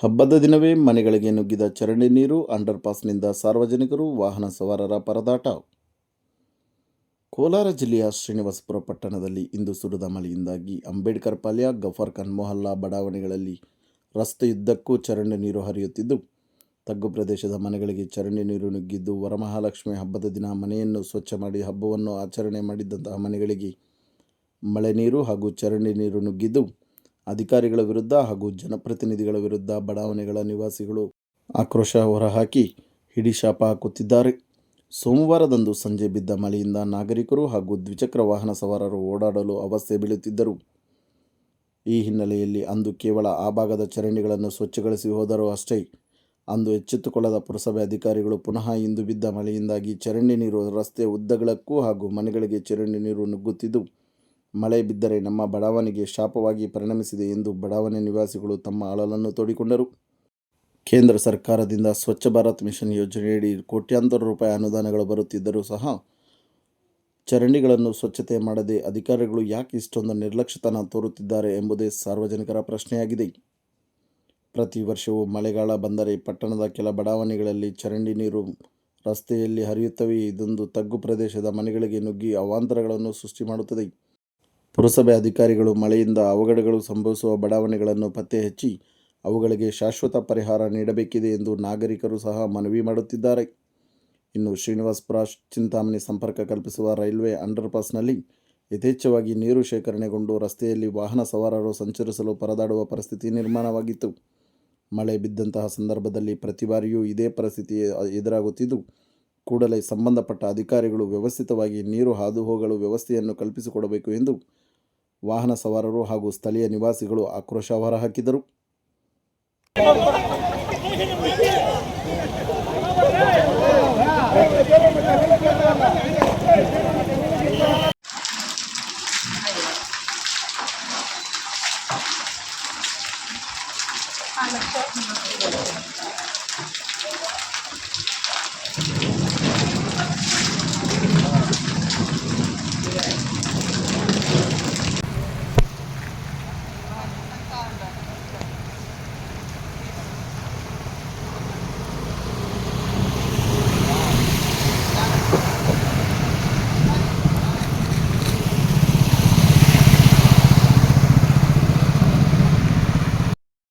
ಹಬ್ಬದ ದಿನವೇ ಮನೆಗಳಿಗೆ ನುಗ್ಗಿದ ಚರಂಡಿ ನೀರು, ಅಂಡರ್ಪಾಸ್ನಿಂದ ಸಾರ್ವಜನಿಕರು ವಾಹನ ಸವಾರರ ಪರದಾಟ. ಕೋಲಾರ ಜಿಲ್ಲೆಯ ಶ್ರೀನಿವಾಸಪುರ ಪಟ್ಟಣದಲ್ಲಿ ಇಂದು ಸುರಿದ ಮಳೆಯಿಂದಾಗಿ ಅಂಬೇಡ್ಕರ್ ಪಾಲ್ಯ ಗಫರ್ ಖಾನ್ ಮೊಹಲ್ಲಾ ಬಡಾವಣೆಗಳಲ್ಲಿ ರಸ್ತೆಯುದ್ದಕ್ಕೂ ಚರಂಡಿ ನೀರು ಹರಿಯುತ್ತಿದ್ದು, ತಗ್ಗು ಪ್ರದೇಶದ ಮನೆಗಳಿಗೆ ಚರಂಡಿ ನೀರು ನುಗ್ಗಿದ್ದು ವರಮಹಾಲಕ್ಷ್ಮಿ ಹಬ್ಬದ ದಿನ ಮನೆಯನ್ನು ಸ್ವಚ್ಛ ಮಾಡಿ ಹಬ್ಬವನ್ನು ಆಚರಣೆ ಮಾಡಿದಂತಹ ಮನೆಗಳಿಗೆ ಮಳೆ ನೀರು ಹಾಗೂ ಚರಂಡಿ ನೀರು ನುಗ್ಗಿದ್ದು ಅಧಿಕಾರಿಗಳ ವಿರುದ್ಧ ಹಾಗೂ ಜನಪ್ರತಿನಿಧಿಗಳ ವಿರುದ್ಧ ಬಡಾವಣೆಗಳ ನಿವಾಸಿಗಳು ಆಕ್ರೋಶ ಹೊರಹಾಕಿ ಹಿಡಿಶಾಪ ಹಾಕುತ್ತಿದ್ದಾರೆ. ಸೋಮವಾರದಂದು ಸಂಜೆ ಬಿದ್ದ ಮಳೆಯಿಂದ ನಾಗರಿಕರು ಹಾಗೂ ದ್ವಿಚಕ್ರ ವಾಹನ ಸವಾರರು ಓಡಾಡಲು ಅವಸ್ಥೆ ಬೀಳುತ್ತಿದ್ದರು. ಈ ಹಿನ್ನೆಲೆಯಲ್ಲಿ ಅಂದು ಕೇವಲ ಆ ಭಾಗದ ಚರಂಡಿಗಳನ್ನು ಸ್ವಚ್ಛಗೊಳಿಸಿ ಹೋದರೂ ಅಷ್ಟೇ, ಅಂದು ಎಚ್ಚೆತ್ತುಕೊಳ್ಳದ ಪುರಸಭೆ ಅಧಿಕಾರಿಗಳು ಪುನಃ ಇಂದು ಬಿದ್ದ ಮಳೆಯಿಂದಾಗಿ ಚರಂಡಿ ನೀರು ರಸ್ತೆ ಉದ್ದಗಳಕ್ಕೂ ಹಾಗೂ ಮನೆಗಳಿಗೆ ಚರಂಡಿ ನೀರು ನುಗ್ಗುತ್ತಿದ್ದು ಮಳೆ ಬಿದ್ದರೆ ನಮ್ಮ ಬಡಾವಣೆಗೆ ಶಾಪವಾಗಿ ಪರಿಣಮಿಸಿದೆ ಎಂದು ಬಡಾವಣೆ ನಿವಾಸಿಗಳು ತಮ್ಮ ಅಳಲನ್ನು ತೋಡಿಕೊಂಡರು. ಕೇಂದ್ರ ಸರ್ಕಾರದಿಂದ ಸ್ವಚ್ಛ ಭಾರತ್ ಮಿಷನ್ ಯೋಜನೆಯಡಿ ಕೋಟ್ಯಾಂತರ ರೂಪಾಯಿ ಅನುದಾನಗಳು ಬರುತ್ತಿದ್ದರೂ ಸಹ ಚರಂಡಿಗಳನ್ನು ಸ್ವಚ್ಛತೆ ಮಾಡದೆ ಅಧಿಕಾರಿಗಳು ಯಾಕೆ ಇಷ್ಟೊಂದು ನಿರ್ಲಕ್ಷ್ಯತನ ತೋರುತ್ತಿದ್ದಾರೆ ಎಂಬುದೇ ಸಾರ್ವಜನಿಕರ ಪ್ರಶ್ನೆಯಾಗಿದೆ. ಪ್ರತಿ ವರ್ಷವೂ ಮಳೆಗಾಲ ಬಂದರೆ ಪಟ್ಟಣದ ಕೆಲ ಬಡಾವಣೆಗಳಲ್ಲಿ ಚರಂಡಿ ನೀರು ರಸ್ತೆಯಲ್ಲಿ ಹರಿಯುತ್ತವೆ. ಇದೊಂದು ತಗ್ಗು ಪ್ರದೇಶದ ಮನೆಗಳಿಗೆ ನುಗ್ಗಿ ಅವಾಂತರಗಳನ್ನು ಸೃಷ್ಟಿ ಮಾಡುತ್ತದೆ. ಪುರಸಭೆ ಅಧಿಕಾರಿಗಳು ಮಳೆಯಿಂದ ಅವಘಡಗಳು ಸಂಭವಿಸುವ ಬಡಾವಣೆಗಳನ್ನು ಪತ್ತೆ ಹಚ್ಚಿ ಅವುಗಳಿಗೆ ಶಾಶ್ವತ ಪರಿಹಾರ ನೀಡಬೇಕಿದೆ ಎಂದು ನಾಗರಿಕರು ಸಹ ಮನವಿ ಮಾಡುತ್ತಿದ್ದಾರೆ. ಇನ್ನು ಶ್ರೀನಿವಾಸಪುರ ಚಿಂತಾಮಣಿ ಸಂಪರ್ಕ ಕಲ್ಪಿಸುವ ರೈಲ್ವೆ ಅಂಡರ್ಪಾಸ್ನಲ್ಲಿ ಯಥೇಚ್ಛವಾಗಿ ನೀರು ಶೇಖರಣೆಗೊಂಡು ರಸ್ತೆಯಲ್ಲಿ ವಾಹನ ಸವಾರರು ಸಂಚರಿಸಲು ಪರದಾಡುವ ಪರಿಸ್ಥಿತಿ ನಿರ್ಮಾಣವಾಗಿತ್ತು. ಮಳೆ ಬಿದ್ದಂತಹ ಸಂದರ್ಭದಲ್ಲಿ ಪ್ರತಿ ಬಾರಿಯೂ ಇದೇ ಪರಿಸ್ಥಿತಿ ಎದುರಾಗುತ್ತಿದ್ದು, ಕೂಡಲೇ ಸಂಬಂಧಪಟ್ಟ ಅಧಿಕಾರಿಗಳು ವ್ಯವಸ್ಥಿತವಾಗಿ ನೀರು ಹಾದುಹೋಗಲು ವ್ಯವಸ್ಥೆಯನ್ನು ಕಲ್ಪಿಸಿಕೊಡಬೇಕು ಎಂದು ವಾಹನ ಸವಾರರು ಹಾಗೂ ಸ್ಥಳೀಯ ನಿವಾಸಿಗಳು ಆಕ್ರೋಶ ಹೊರಹಾಕಿದರು Thank.